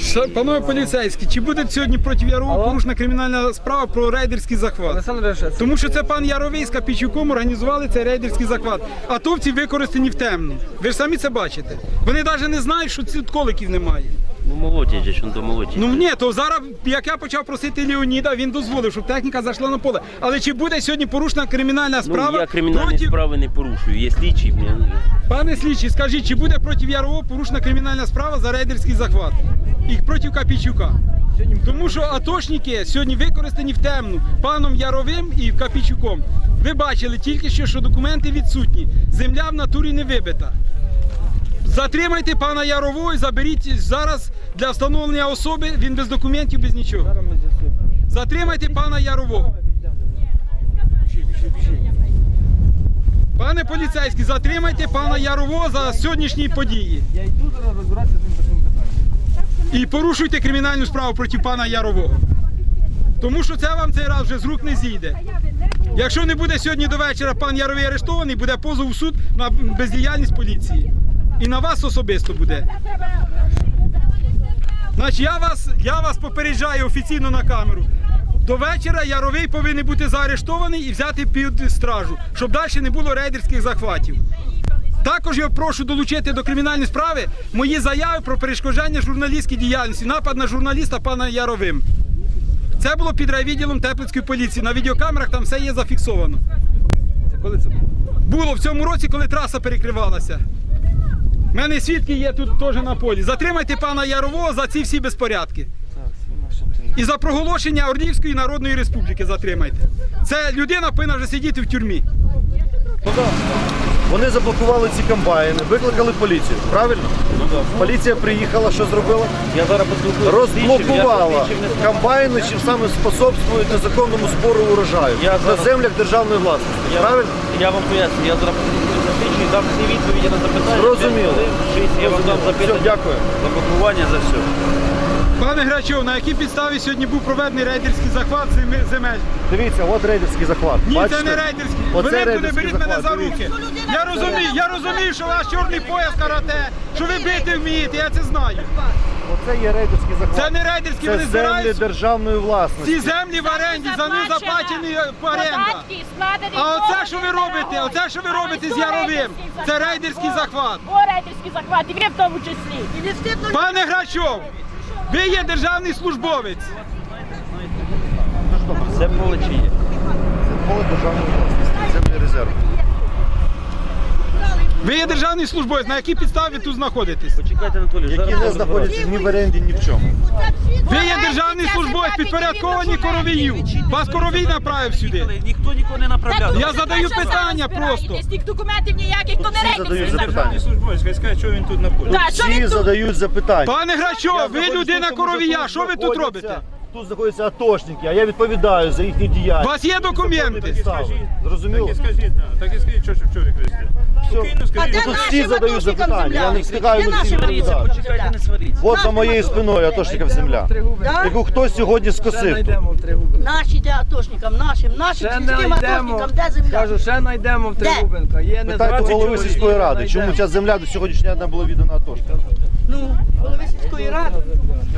Ша- Панове поліцейські, чи буде сьогодні проти Ярового порушена кримінальна справа про рейдерський захват? Олександр Тому що це пан Яровий з Капічуком організували цей рейдерський захват. Атовці використані в темну. Ви ж самі це бачите. Вони навіть не знають, що цих коликів немає. Ну молодять же, що до молодять. Ну ні, то зараз, як я почав просити Леоніда, він дозволив, щоб техніка зайшла на поле. Але чи буде сьогодні порушена кримінальна справа ну, я кримінальні проти справи не порушую. Є слідчі, пане слідчий, скажіть, чи буде проти Ярового порушена кримінальна справа за рейдерський захват? І проти Капічука? Тому що атошники сьогодні використані в темну паном Яровим і Капічуком. Ви бачили тільки що, що документи відсутні. Земля в натурі не вибита. Затримайте пана Ярового і заберіть зараз для встановлення особи. Він без документів, без нічого. Затримайте пана Ярового. Пане поліцейський, затримайте пана Ярового за сьогоднішні події. я йду зараз розбиратися з ним таким питанням. І порушуйте кримінальну справу проти пана Ярового. Тому що це вам цей раз вже з рук не зійде. Якщо не буде сьогодні до вечора пан Яровий арештований, буде позов у суд на бездіяльність поліції. І на вас особисто буде. Значить, я вас, я вас попереджаю офіційно на камеру. До вечора Яровий повинен бути заарештований і взяти під стражу, щоб далі не було рейдерських захватів. Також я прошу долучити до кримінальної справи мої заяви про перешкоджання журналістській діяльності, напад на журналіста пана Яровим. Це було під райвідділом Теплицької поліції. На відеокамерах там все є зафіксовано. Це коли це було? Було в цьому році, коли траса перекривалася. У мене свідки є тут теж на полі. Затримайте пана Ярового за ці всі безпорядки. І за проголошення Ордівської Народної Республіки затримайте. Це людина повинна вже сидіти в тюрмі. Вони заблокували ці комбайни, викликали поліцію. Правильно? Поліція приїхала, що зробила? Я зараз поспілкуюся. Розблокувала комбайни, чим саме способствують незаконному збору урожаю Я на зараз- землях державної власності. Я, Правильно? я вам поясню, я зараз поспілкуюся з слідчим, дам всі відповіді на запитання. Зрозуміло. Я вам дам Все, дякую. За блокування, за все. Пане Грачов, на якій підставі сьогодні був проведений рейдерський захват земи- земель? Дивіться, от рейдерський захват. Ні, Бачите? це не рейдерський. Оце Ви не рейдерський беріть мене захват, за дивіться. руки. Я розумію, я розумію, що у вас чорний пояс карате, що ви бити вмієте, я це знаю. Оце є рейдерський захват. Це не рейдерський, Це вони землі збирають державної власності. ці землі в оренді, за них заплачені е, оренда. А оце, що ви робите, оце, що ви робите з Яровим, це рейдерський захват. О, рейдерський захват, і ви в тому числі. Пане Грачов, ви є державний службовець. Це поле чи є? Це поле державної власності, землі резерв. Ви є державний службовець, на якій підставі тут знаходитесь? Почекайте, Анатолій, Які зараз не знаходяться ні в оренді, ні в чому. Ви є державний службовець, підпорядковані коровію. Вас коровій направив сюди. Ніхто нікого не направляв. Я задаю питання просто. З документів ніяких, то не задають запитання. службовець, хай скаже, що він тут знаходиться. Всі задають запитання. Пане Грачов, ви людина коровія, що ви тут робите? Тут знаходяться атошники, а я відповідаю за їхню У вас є документи? Підстави. Так і скажіть, так і скажіть, що, що ви кричите. Тут всі задають запитання, я не встигаю на всі Сваріться, відповідати. почекайте, не сваріться. От за моєю спиною атошників земля, яку хтось сьогодні Ще скосив. знайдемо в Тригубинку. Наші де атошникам, нашим, нашим Ще сільським атошникам, де земля? Кажу, ще знайдемо в Тригубинка. Є не Питайте 20 голови сільської ради, чому ця земля до сьогоднішнього дня була віддана атошникам. Ну, голови сільської ради.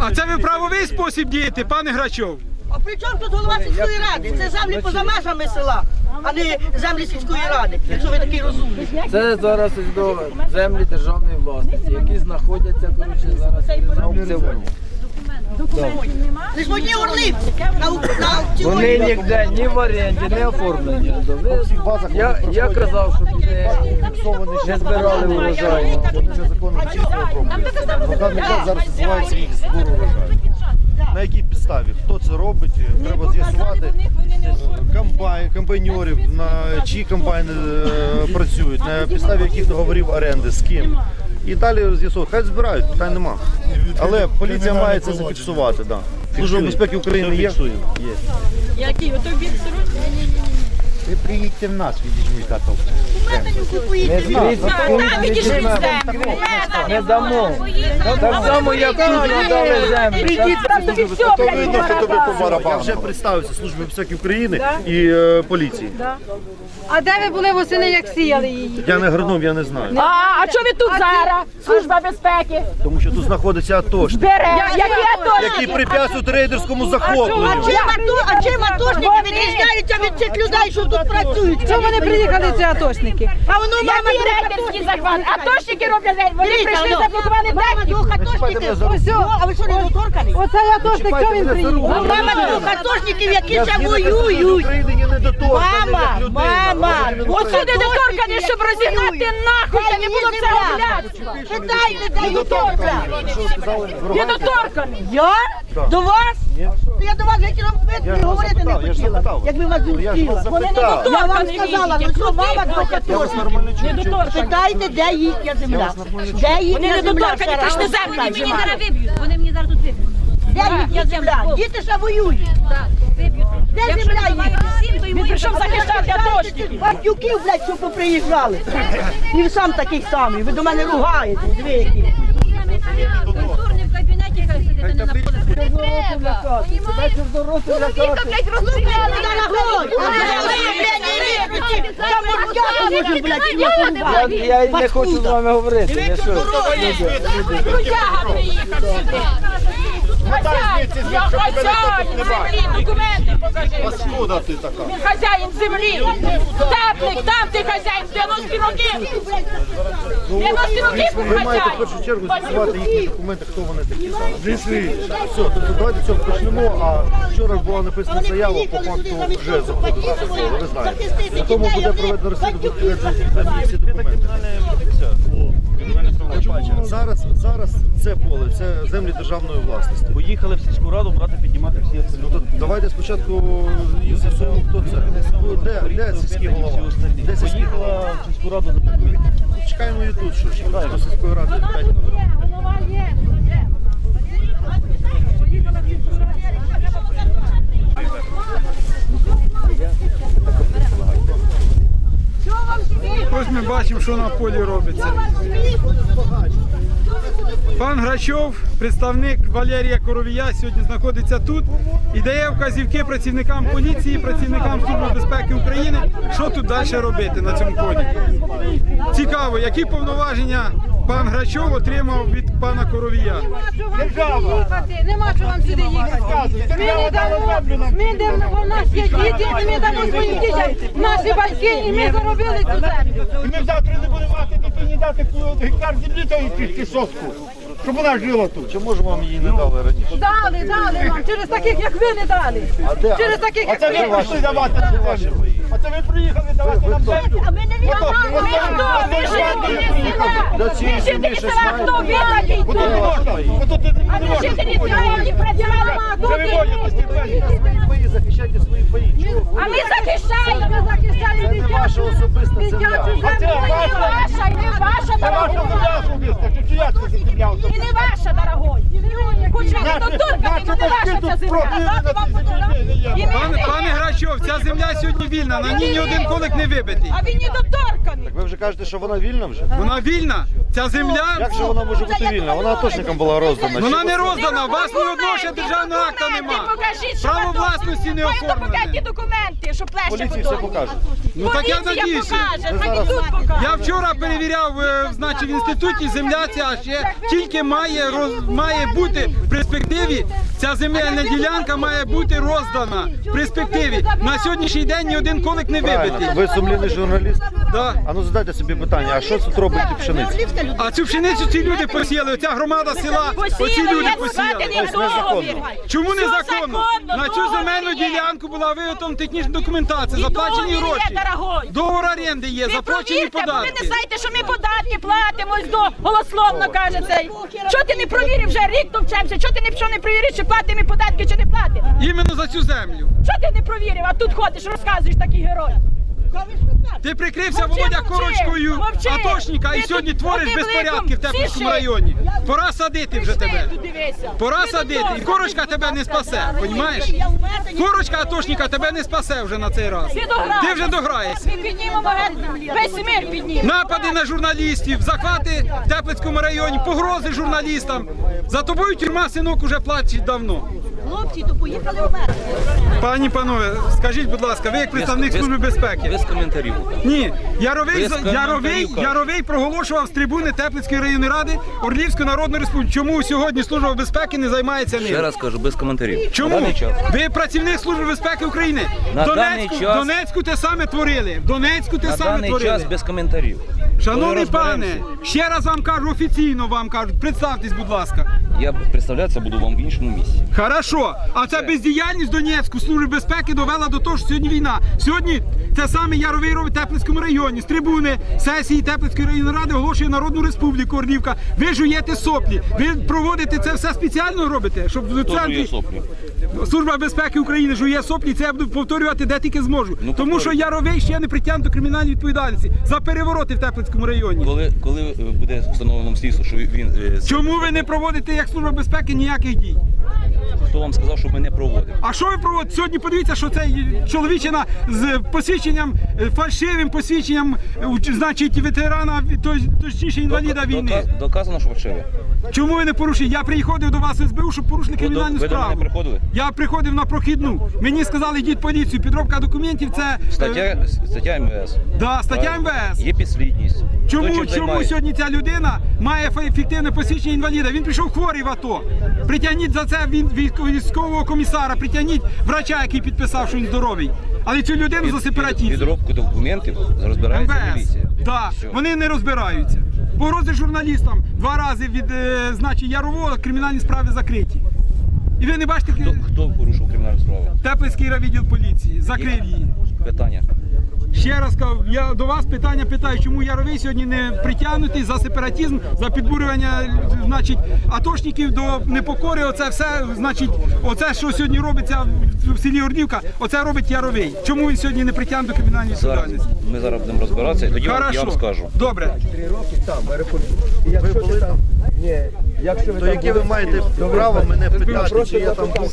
А це ви в правовий спосіб дієте, пане Грачов? А при чому тут голова сільської ради? Це землі поза межами села, а не землі сільської ради, якщо ви такий розумний. Це зараз ось до землі державної власності, які знаходяться коротше, зараз на аукціоні. Одні на, ау- на аукціоні. Вони ніде ні в оренді, не оформлені. Ви- Я, я казав, щоб не, не збирали урожай. Вони незаконно чисто оброблюють. На даний зараз відбувається їх збор урожаю. На якій підставі? Хто це робить? Треба з'ясувати. Комбайн, комбайнерів, на чиї комбайни е, працюють, на підставі яких договорів оренди, з ким. І далі з'ясовують. Хай збирають, питань нема. Але поліція має це зафіксувати. Да. Служба безпеки України є. Який? Ото бік Ви приїдьте в нас, відіжміть каток. У мене не купуєте. Ми землі. не дамо. Так само, як тут надали землю. То видно, що тобі по барабану. Я вже представився Службі безпеки України і е, поліції. А де ви були восени, як сіяли її? Я не агроном, я не знаю. А, а що ви тут зараз? Служба безпеки. Тому що тут знаходиться атошник, Бере. Які атошники? препятствують рейдерському захопленню. А чим атошники відрізняються від цих людей, що тут працюють? Чому вони приїхали, ці атошники? А воно мама Який захват? Атошники роблять. Вони прийшли, заблокували Мама техніку. двох атошників. Ось, А ви що не доторкані? оцей атошник, що він приїхав? Мама двох атошників, які ще воюють. Мама, мама, але не от. Сюди доторкані, щоб розігнати нахуй, та не було це гуляцтва. Питайте, де доторка? Що ви сказали? Не доторкані. Я? До вас? Я до вас вечором Я пити говорити не хотіла, якби вас Ну, Я ж вас зустріла. Я вам сказала, ну що мама двох Я вас атошників. нормально чую. Не чую. доторкані. Питайте, де їхня земля? Де Вони їхня не земля? ще ж не раз? землю не Мені зараз Вони мені зараз тут виб'ють. Де їхня земля? Діти ще воюють. Де земля їхня? Він прийшов захищати атошників. Батюків, блядь, що поприїжджали. І ви сам такий самий, ви до мене ругаєте, диви які. Культурний в кабінеті, хай сидите, не на Я, не хочу з вами говорити. Я що? Приїхав сюди. Хазяїн, я хазяїн землі, документи покажи. Паскуда ти така. Він хазяїн землі. Теплик, там ти хазяїн, 90 років. 90 років був Ви маєте в першу чергу з'ясувати їхні документи, хто вони такі саме. Все, тобто давайте цього почнемо. А вчора була написана заява, по факту вже заходила. Ви знаєте. На тому буде проведено розслідування, відповідні всі документи. Чому зараз, зараз це поле, це землі державної власності. Поїхали в сільську раду брати, піднімати всі Ну то давайте спочатку і з'ясуємо, хто це. Ну, Де, де сільський голова? Де сільський голова? Поїхала в сільську раду за документи. Чекаємо і тут, що ж. До сільської ради. п'ять хвилин. Ось ми бачимо, що на полі робиться. Пан Грачов, представник Валерія Коровія, сьогодні знаходиться тут і дає вказівки працівникам поліції, працівникам Служби безпеки України, що тут далі робити на цьому полі. Цікаво, які повноваження пан Грачов отримав від пана Коровія. нема чого вам сюди їхати. Ми не дамо, ми дамо, у нас є діти, і ми дамо своїм дітям наші батьки, і ми заробили цю землю. І ми завтра не будемо мати дати гектар землі та якусь сотку, щоб вона жила тут. Чи може вам її не дали раніше? Дали, дали вам, через таких, як ви не дали. А де? Через таких, А як це ви. ви прийшли давати землю. бої. А це ви приїхали давати нам землю. А ми не відомо. ото, Хто? Ви жителі села. Землі Жителі села, хто ви такий тут? А не ви можна. жителі села, які працювали, а ви тут. Свої паї, захищайте свої паї. А ми захищаємо. Захищаємо Це не ваша особиста земля. А це І не ваша. не дорогой. І не ваша, дорогой. Хоч ви не доторкані, ну не ваша ця земля. Дати вам Пане, не пане. Грачов, ця земля сьогодні вільна, на ній ні один колик не вибитий. А він не доторканий. Так ви вже кажете, що вона вільна вже? Вона вільна. Ця земля, Як же вона може бути вільна? Вона атошникам була роздана. вона не роздана, у вас ні одного ще державного акта нема. Право власності не покажіть оформлене. Документи, що плеще Поліції все потім. покаже. Ну так я Поліція надіюся. покаже, хай і зараз- тут покаже. Я вчора перевіряв, е, значить, в інституті земля ця ще тільки має роз, має бути в перспективі. Ця земельна ділянка має бути роздана в перспективі. На сьогоднішній день ні один колик не Правильно. вибитий. Ви сумлінний журналіст? Да. А ну задайте собі питання, а що тут робить пшениця? А цю пшеницю ці люди посіяли. Оця громада села, оці люди посіяли. Чому незаконно? На цю земельну ділянку була виготовлена технічна документація, заплачені договір є, дорогой. Договор оренди є, Ви заплачені провірте, бо ви не податки. знаєте, що ми податки платимо ось до голословно каже цей. Що ти не провірив вже рік товчемся? Що ти не пішов не провірив, чи платимо ми податки, чи не платимо? Іменно за цю землю. Що ти не провірив, а тут ходиш, розказуєш такий герой. Ти прикрився Мовчи, Володя мовчи, Корочкою мовчи. атошника і Ти сьогодні твориш безпорядки в Теплицькому районі. Пора садити вже тебе. Пора Ти садити. І корочка тебе не спасе, розумієш? Корочка атошника тебе не спасе вже на цей раз. Ти вже дограєшся. Весь мир піднімемо. Напади на журналістів, захвати в Теплицькому районі, погрози журналістам. За тобою тюрма синок уже плаче давно. Хлопці, то поїхали в мене. Пані панове, скажіть, будь ласка, ви як представник служби безпеки? Без коментарів. Ні, Яровий, Без коментарів Яровий, кажу. Яровий проголошував з трибуни Теплицької районної ради Орлівської Народної Республіки. Чому сьогодні служба безпеки не займається Ще ним? раз кажу, без коментарів. Чому? Даний час. Ви працівник Служби безпеки України. На В Донецьку, даний час- Донецьку те саме творили. В Донецьку те На саме даний творили. час без коментарів. Шановний пане, ще раз вам кажу, офіційно вам кажуть, представтесь, будь ласка. Я представлятися буду вам в іншому місці. Хорошо, а ця бездіяльність Донецьку Служби безпеки довела до того, що сьогодні війна. Сьогодні це саме Яровий в Теплицькому районі. З трибуни сесії Теплицької районної ради оголошує Народну Республіку Орлівка. Ви жуєте соплі. Ви проводите це все спеціально робите, щоб в центрі соплі? Служба безпеки України жує соплі. Це я буду повторювати де тільки зможу. Ну, Тому що. Яровий ще не притягнуто до кримінальної відповідальності за перевороти в Теплицькому районі. Коли, коли е, буде встановлено слідство, що він е, Чому ви не проводите як служба безпеки ніяких дій? хто вам сказав, що ми не проводимо? А що ви проводите? Сьогодні подивіться, що цей чоловічина з посвідченням, е, фальшивим посвідченням, значить, ветерана, то- точніше інваліда війни. Доказано, що фальшиве. Чому ви не порушили? Я приходив до вас в СБУ, щоб порушили Ви до- кримінальну ви до мене справу. приходили? Я приходив на прохідну. Мені сказали, йдіть в поліцію. Підробка документів це Стаття, стаття МВС. да, стаття МВС. Є підслідність. Чому, чому сьогодні ця людина має фіктивне посвідчення інваліда? Він пішов хворий в АТО. Притягніть за це військового комісара, притягніть врача, який підписав, що він здоровий. Але цю людину за Під- Підробку документів розбирається міліція. Все. Вони не розбираються. Погрози журналістам два рази від е, значить, Ярового кримінальні справи закриті. І ви не бачите, Хто, хто порушив кримінальну справу? Теплицький відділ поліції закрив її. Питання. Ще раз кажу, я до вас питання питаю, чому Яровий сьогодні не притягнутий за сепаратизм, за підбурювання, значить, атошників до непокори. Оце все, значить, оце, що сьогодні робиться в- в селі Ордівка, оце робить Яровий. Чому він сьогодні не притягнутий до кримінальної відповідальності? ми зараз будемо розбиратися, і тоді вам- я Хорошо. вам скажу. Добре. Ви були там? То яке ви маєте право мене питати, чи я там був